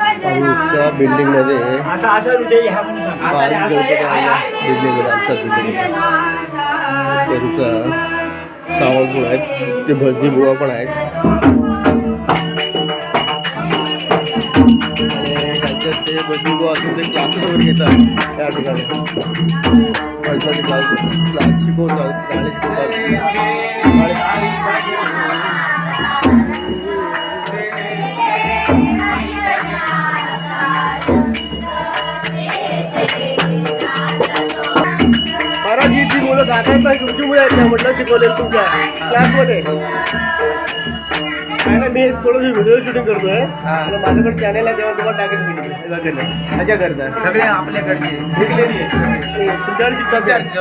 आमच्या बिल्डिंगमध्ये. बिल्डिंगमध्ये आमच्या बिल्डिंग त्यांचा सावंत पण आहेत. ते भजनी बुवा पण आहेत. त्यांच्यात ते बुवा असून ते क्लासेस वगैरे घेतात. त्या ठिकाणी. क्लास क्लास शिकवतात. शिकवतात ही गातात ना तुमची मुलं आहेत म्हटलं शिकवले तुमच्या. क्लासमध्ये काय ना मी थोडंसं व्हिडिओ शूटिंग करतोय. मला माझ्याकडे चॅनल आहे तेव्हा तुम्हाला टाकेल व्हिडिओ त्याच्या करता सगळे आपल्याकडचे. शिकलेली. तुमच्याकडे शिकतात. विद्यार्थी,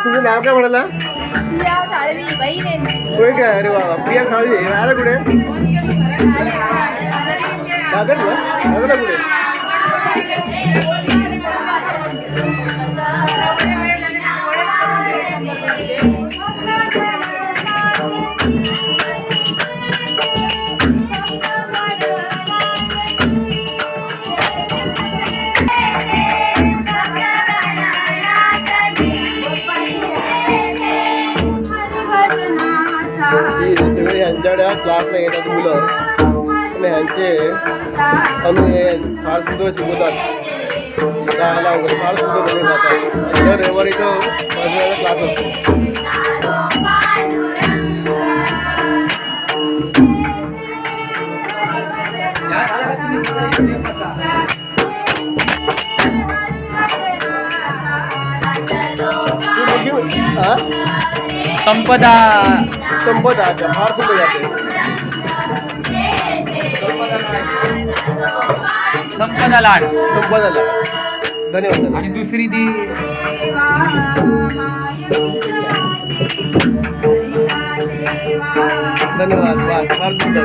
हो, विद्यार्थी. इथं पण काढा व्हिडिओ जरा. त्याचा व्हिडिओ. कोणा घालणार ते? तुमचं क्लासला येतात मुलं? आणि यांचे अनु हे फार सुंदर शिकवतात. गायला वगैरे फार सुंदर वगैरे जातात. आणि दर रविवारी इथं माझ्या क्लास असतो. संपदा. आहे फार सुंदर जाते संपदा लाड. संपत आला धन्यवाद आणि दुसरी ती. धन्यवाद वा फार सुंदर.